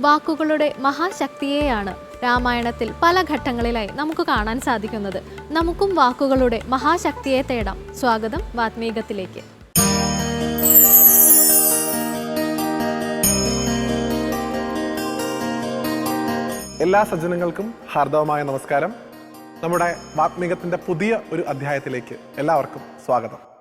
വാക്കുകളുടെ മഹാശക്തിയെയാണ് രാമായണത്തിൽ പല ഘട്ടങ്ങളിലായി നമുക്ക് കാണാൻ സാധിക്കുന്നത്. നമുക്കും വാക്കുകളുടെ മഹാശക്തിയെ തേടാം. സ്വാഗതം വാത്മീകത്തിലേക്ക്. എല്ലാ സജ്ജനങ്ങൾക്കും ഹാർദവമായ നമസ്കാരം. നമ്മുടെ വാത്മീകത്തിന്റെ പുതിയ ഒരു അധ്യായത്തിലേക്ക് എല്ലാവർക്കും സ്വാഗതം.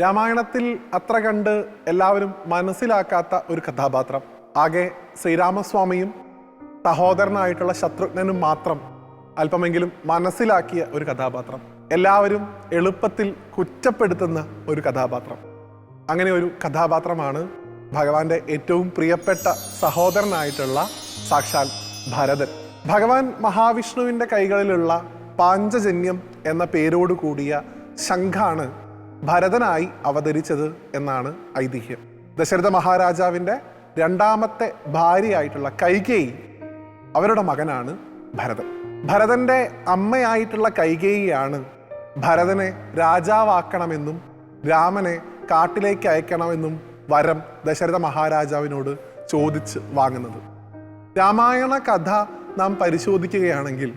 രാമായണത്തിൽ അത്ര കണ്ട് എല്ലാവരും മനസ്സിലാക്കാത്ത ഒരു കഥാപാത്രം. ആകെ ശ്രീരാമസ്വാമിയും സഹോദരനായിട്ടുള്ള ശത്രുഘ്നനും മാത്രം അല്പമെങ്കിലും മനസ്സിലാക്കിയ ഒരു കഥാപാത്രം. എല്ലാവരും എളുപ്പത്തിൽ കുറ്റപ്പെടുത്തുന്ന ഒരു കഥാപാത്രം. അങ്ങനെ ഒരു കഥാപാത്രമാണ് ഭഗവാന്റെ ഏറ്റവും പ്രിയപ്പെട്ട സഹോദരനായിട്ടുള്ള സാക്ഷാൽ ഭരതൻ. ഭഗവാൻ മഹാവിഷ്ണുവിന്റെ കൈകളിലുള്ള പാഞ്ചജന്യം എന്ന പേരോട് കൂടിയ ശംഖാണ് ഭരതനായി അവതരിച്ചത് എന്നാണ് ഐതിഹ്യം. ദശരഥ മഹാരാജാവിന്റെ രണ്ടാമത്തെ ഭാര്യയായിട്ടുള്ള കൈകേയി അവരുടെ മകനാണ് ഭരതൻ. ഭരതന്റെ അമ്മയായിട്ടുള്ള കൈകേയിയാണ് ഭരതനെ രാജാവാക്കണമെന്നും രാമനെ കാട്ടിലേക്ക് അയക്കണമെന്നും വരം ദശരഥ മഹാരാജാവിനോട് ചോദിച്ച് വാങ്ങുന്നത്. രാമായണ കഥ നാം പരിശോധിക്കുകയാണെങ്കിൽ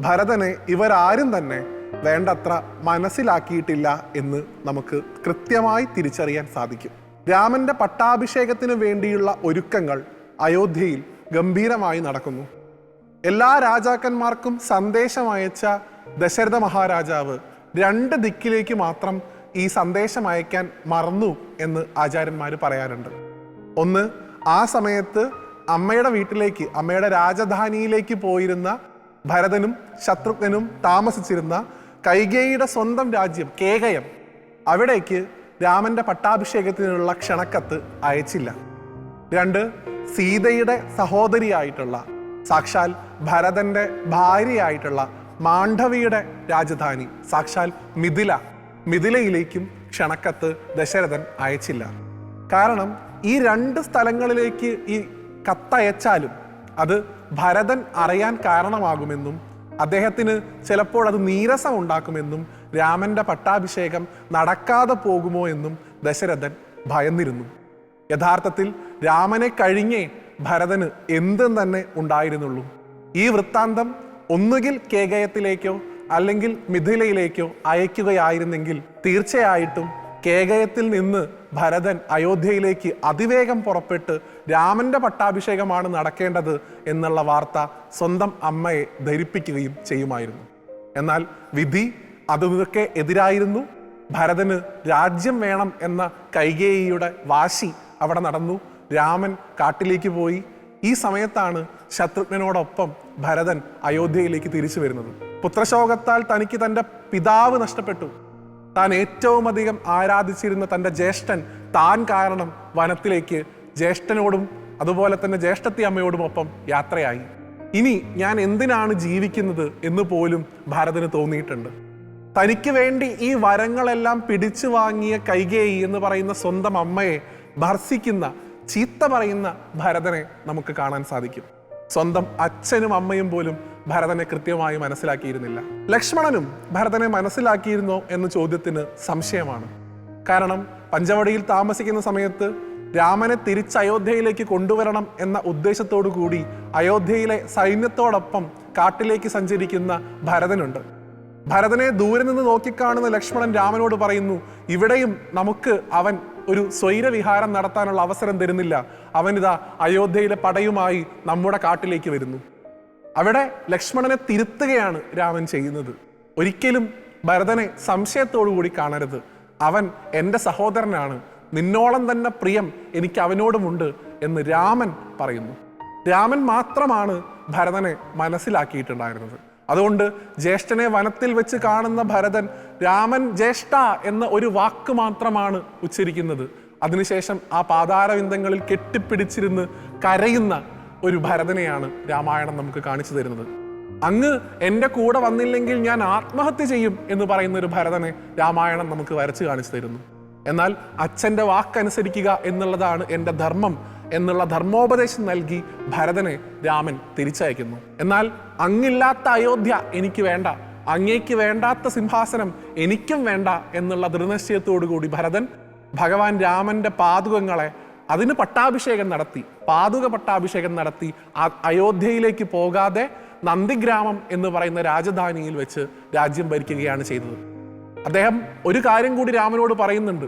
ഭരതനെ ഇവരാരും തന്നെ വേണ്ടത്ര മനസ്സിലാക്കിയിട്ടില്ല എന്ന് നമുക്ക് കൃത്യമായി തിരിച്ചറിയാൻ സാധിക്കും. രാമന്റെ പട്ടാഭിഷേകത്തിന് വേണ്ടിയുള്ള ഒരുക്കങ്ങൾ അയോധ്യയിൽ ഗംഭീരമായി നടക്കുന്നു. എല്ലാ രാജാക്കന്മാർക്കും സന്ദേശം അയച്ച ദശരഥ മഹാരാജാവ് രണ്ട് ദിക്കിലേക്ക് മാത്രം ഈ സന്ദേശം അയക്കാൻ മറന്നു എന്ന് ആചാര്യന്മാർ പറയാറുണ്ട്. ഒന്ന് ആ സമയത്ത് അമ്മയുടെ വീട്ടിലേക്ക് അമ്മയുടെ രാജധാനിയിലേക്ക് പോയിരുന്ന ഭരതനും ശത്രുഘ്നും താമസിച്ചിരുന്ന കൈകേയിയുടെ സ്വന്തം രാജ്യം കേകയം. അവിടേക്ക് രാമന്റെ പട്ടാഭിഷേകത്തിനുള്ള ക്ഷണക്കത്ത് അയച്ചില്ല. രണ്ട് സീതയുടെ സഹോദരിയായിട്ടുള്ള സാക്ഷാൽ ഭരതന്റെ ഭാര്യയായിട്ടുള്ള മാണ്ഡവിയുടെ രാജധാനി സാക്ഷാൽ മിഥില. മിഥിലയിലേക്കും ക്ഷണക്കത്ത് ദശരഥൻ അയച്ചില്ല. കാരണം ഈ രണ്ട് സ്ഥലങ്ങളിലേക്ക് ഈ കത്തയച്ചാലും അത് ഭരതൻ അറിയാൻ കാരണമാകുമെന്നും അദ്ദേഹത്തിന് ചിലപ്പോൾ അത് നീരസം ഉണ്ടാക്കുമെന്നും രാമന്റെ പട്ടാഭിഷേകം നടക്കാതെ പോകുമോ എന്നും ദശരഥൻ ഭയന്നിരുന്നു. യഥാർത്ഥത്തിൽ രാമനെ കഴിഞ്ഞേ ഭരതന് എന്തും തന്നെ ഉണ്ടായിരുന്നുള്ളൂ. ഈ വൃത്താന്തം ഒന്നുകിൽ കേകയത്തിലേക്കോ അല്ലെങ്കിൽ മിഥിലയിലേക്കോ അയക്കുകയായിരുന്നെങ്കിൽ തീർച്ചയായിട്ടും കേകയത്തിൽ നിന്ന് ഭരതൻ അയോധ്യയിലേക്ക് അതിവേഗം പുറപ്പെട്ട് രാമന്റെ പട്ടാഭിഷേകമാണ് നടക്കേണ്ടത് എന്നുള്ള വാർത്ത സ്വന്തം അമ്മയെ ധരിപ്പിക്കുകയും ചെയ്യുമായിരുന്നു. എന്നാൽ വിധി അതൊക്കെ എതിരായിരുന്നു. ഭരതന് രാജ്യം വേണം എന്ന കൈകേയിയുടെ വാശി അവിടെ നടന്നു. രാമൻ കാട്ടിലേക്ക് പോയി. ഈ സമയത്താണ് ശത്രുഘ്നോടൊപ്പം ഭരതൻ അയോധ്യയിലേക്ക് തിരിച്ചു വരുന്നത്. പുത്രശോകത്താൽ തനിക്ക് തന്റെ പിതാവ് നഷ്ടപ്പെട്ടു. താൻ ഏറ്റവും അധികം ആരാധിച്ചിരുന്ന തന്റെ ജ്യേഷ്ഠൻ താൻ കാരണം വനത്തിലേക്ക് ജ്യേഷ്ഠനോടും അതുപോലെ തന്നെ ജ്യേഷ്ഠത്തി അമ്മയോടും ഒപ്പം യാത്രയായി. ഇനി ഞാൻ എന്തിനാണ് ജീവിക്കുന്നത് എന്ന് പോലും ഭാരതന് തോന്നിയിട്ടുണ്ട്. തനിക്ക് വേണ്ടി ഈ വരങ്ങളെല്ലാം പിടിച്ചു വാങ്ങിയ കൈകേയി എന്ന് പറയുന്ന സ്വന്തം അമ്മയെ ഭർസിക്കുന്ന ചീത്ത പറയുന്ന ഭരതനെ നമുക്ക് കാണാൻ സാധിക്കും. സ്വന്തം അച്ഛനും അമ്മയും പോലും ഭരതനെ കൃത്യമായി മനസ്സിലാക്കിയിരുന്നില്ല. ലക്ഷ്മണനും ഭരതനെ മനസ്സിലാക്കിയിരുന്നോ എന്ന ചോദ്യത്തിന് സംശയമാണ്. കാരണം പഞ്ചവടിയിൽ താമസിക്കുന്ന സമയത്ത് രാമനെ തിരിച്ച് അയോധ്യയിലേക്ക് കൊണ്ടുവരണം എന്ന ഉദ്ദേശത്തോടു കൂടി അയോധ്യയിലെ സൈന്യത്തോടൊപ്പം കാട്ടിലേക്ക് സഞ്ചരിക്കുന്ന ഭരതനുണ്ട്. ഭരതനെ ദൂരെ നിന്ന് നോക്കിക്കാണുന്ന ലക്ഷ്മണൻ രാമനോട് പറയുന്നു ഇവിടെയും നമുക്ക് അവൻ ഒരു സ്വൈരവിഹാരം നടത്താനുള്ള അവസരം തരുന്നില്ല. അവനിതാ അയോധ്യയിലെ പടയുമായി നമ്മുടെ കാട്ടിലേക്ക് വരുന്നു. അവിടെ ലക്ഷ്മണനെ തിരുത്തുകയാണ് രാമൻ ചെയ്യുന്നത്. ഒരിക്കലും ഭരതനെ സംശയത്തോടു കൂടി കാണരുത്. അവൻ എന്റെ സഹോദരനാണ്. നിന്നോളം തന്നെ പ്രിയം എനിക്ക് അവനോടുമുണ്ട് എന്ന് രാമൻ പറയുന്നു. രാമൻ മാത്രമാണ് ഭരതനെ മനസ്സിലാക്കിയിട്ടുണ്ടായിരുന്നത്. അതുകൊണ്ട് ജ്യേഷ്ഠനെ വനത്തിൽ വെച്ച് കാണുന്ന ഭരതൻ രാമൻ ജ്യേഷ്ഠ എന്ന ഒരു വാക്ക് മാത്രമാണ് ഉച്ചരിക്കുന്നത്. അതിനുശേഷം ആ പാതാരവിന്ദങ്ങളിൽ കെട്ടിപ്പിടിച്ചിരുന്ന് കരയുന്ന ഒരു ഭരതനെയാണ് രാമായണം നമുക്ക് കാണിച്ചു തരുന്നത്. അങ്ങ് എന്റെ കൂടെ വന്നില്ലെങ്കിൽ ഞാൻ ആത്മഹത്യ ചെയ്യും എന്ന് പറയുന്ന ഒരു ഭരതനെ രാമായണം നമുക്ക് വരച്ച് കാണിച്ചു തരുന്നു. എന്നാൽ അച്ഛന്റെ വാക്കനുസരിക്കുക എന്നുള്ളതാണ് എന്റെ ധർമ്മം. എന്നുള്ള ധർമ്മോപദേശം നൽകി ഭരതനെ രാമൻ തിരിച്ചയക്കുന്നു. എന്നാൽ അങ്ങില്ലാത്ത അയോധ്യ എനിക്ക് വേണ്ട അങ്ങേക്ക് വേണ്ടാത്ത സിംഹാസനം എനിക്കും വേണ്ട എന്നുള്ള ദൃഢനിശ്ചയത്തോടു കൂടി ഭരതൻ ഭഗവാൻ രാമന്റെ പാതുകങ്ങളെ അതിന് പട്ടാഭിഷേകം നടത്തി പാതുക പട്ടാഭിഷേകം നടത്തി അയോധ്യയിലേക്ക് പോകാതെ നന്ദിഗ്രാമം എന്ന് പറയുന്ന രാജധാനിയിൽ വെച്ച് രാജ്യം ഭരിക്കുകയാണ് ചെയ്തത്. അദ്ദേഹം ഒരു കാര്യം കൂടി രാമനോട് പറയുന്നുണ്ട്.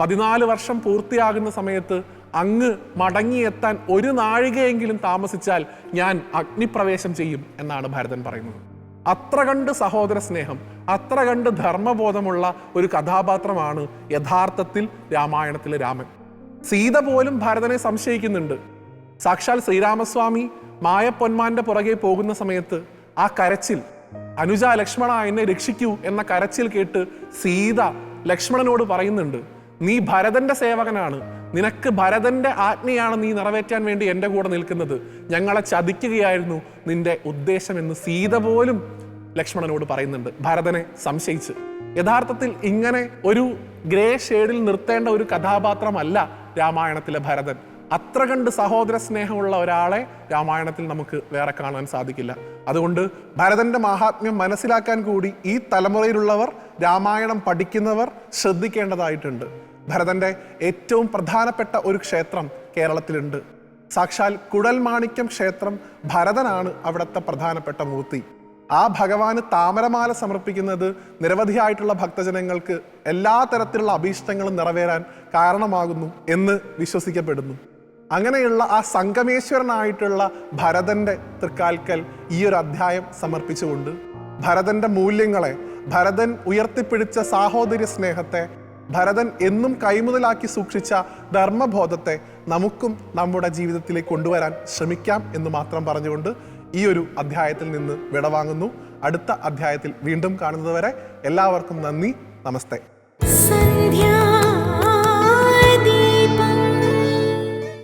പതിനാല് വർഷം പൂർത്തിയാകുന്ന സമയത്ത് അങ്ങ് മടങ്ങിയെത്താൻ ഒരു നാഴികയെങ്കിലും താമസിച്ചാൽ ഞാൻ അഗ്നിപ്രവേശം ചെയ്യും എന്നാണ് ഭരതൻ പറയുന്നത്. അത്ര കണ്ട് സഹോദര സ്നേഹം അത്ര കണ്ട് ധർമ്മബോധമുള്ള ഒരു കഥാപാത്രമാണ് യഥാർത്ഥത്തിൽ രാമായണത്തിലെ രാമൻ. സീത പോലും ഭരതനെ സംശയിക്കുന്നുണ്ട്. സാക്ഷാൽ ശ്രീരാമസ്വാമി മായപ്പൊന്മാന്റെ പുറകെ പോകുന്ന സമയത്ത് ആ കരച്ചിൽ അനുജ ലക്ഷ്മണ എന്നെ രക്ഷിക്കൂ എന്ന കരച്ചിൽ കേട്ട് സീത ലക്ഷ്മണനോട് പറയുന്നുണ്ട് നീ ഭരതന്റെ സേവകനാണ് നിനക്ക് ഭരതന്റെ ആജ്ഞയാണ് നീ നിറവേറ്റാൻ വേണ്ടി എന്റെ കൂടെ നിൽക്കുന്നത്. ഞങ്ങളെ ചതിക്കുകയായിരുന്നു നിന്റെ ഉദ്ദേശമെന്ന് സീത പോലും ലക്ഷ്മണനോട് പറയുന്നുണ്ട്. ഭരതനെ സംശയിച്ച്. യഥാർത്ഥത്തിൽ ഇങ്ങനെ ഒരു ഗ്രേ ഷെയ്ഡിൽ നിർത്തേണ്ട ഒരു കഥാപാത്രമല്ല രാമായണത്തിലെ ഭരതൻ. അത്ര കണ്ട് സഹോദര സ്നേഹമുള്ള ഒരാളെ രാമായണത്തിൽ നമുക്ക് വേറെ കാണാൻ സാധിക്കില്ല. അതുകൊണ്ട് ഭരതന്റെ മഹാത്മ്യം മനസ്സിലാക്കാൻ കൂടി ഈ തലമുറയിലുള്ളവർ രാമായണം പഠിക്കുന്നവർ ശ്രദ്ധിക്കേണ്ടതായിട്ടുണ്ട്. ഭരതന്റെ ഏറ്റവും പ്രധാനപ്പെട്ട ഒരു ക്ഷേത്രം കേരളത്തിലുണ്ട്. സാക്ഷാൽ കുടൽമാണിക്യം ക്ഷേത്രം ഭരതനാണ് അവിടുത്തെ പ്രധാനപ്പെട്ട മൂർത്തി. ആ ഭഗവാന് താമരമാല സമർപ്പിക്കുന്നത് നിരവധിയായിട്ടുള്ള ഭക്തജനങ്ങൾക്ക് എല്ലാ തരത്തിലുള്ള അഭീഷ്ടങ്ങളും നിറവേറാൻ കാരണമാകുന്നു എന്ന് വിശ്വസിക്കപ്പെടുന്നു. അങ്ങനെയുള്ള ആ സംഗമേശ്വരനായിട്ടുള്ള ഭരതന്റെ തൃക്കാൽക്കൽ ഈ ഒരു അധ്യായം സമർപ്പിച്ചുകൊണ്ട് ഭരതന്റെ മൂല്യങ്ങളെ ഭരതൻ ഉയർത്തിപ്പിടിച്ച സാഹോദര്യ സ്നേഹത്തെ ഭരതൻ എന്നും കൈമുതലാക്കി സൂക്ഷിച്ച ധർമ്മബോധത്തെ നമുക്കും നമ്മുടെ ജീവിതത്തിലേക്ക് കൊണ്ടുവരാൻ ശ്രമിക്കാം എന്ന് മാത്രം പറഞ്ഞുകൊണ്ട് ഈ ഒരു അധ്യായത്തിൽ നിന്ന് വിടവാങ്ങുന്നു. അടുത്ത അധ്യായത്തിൽ വീണ്ടും കാണുന്നതുവരെ എല്ലാവർക്കും നന്ദി. നമസ്തേ.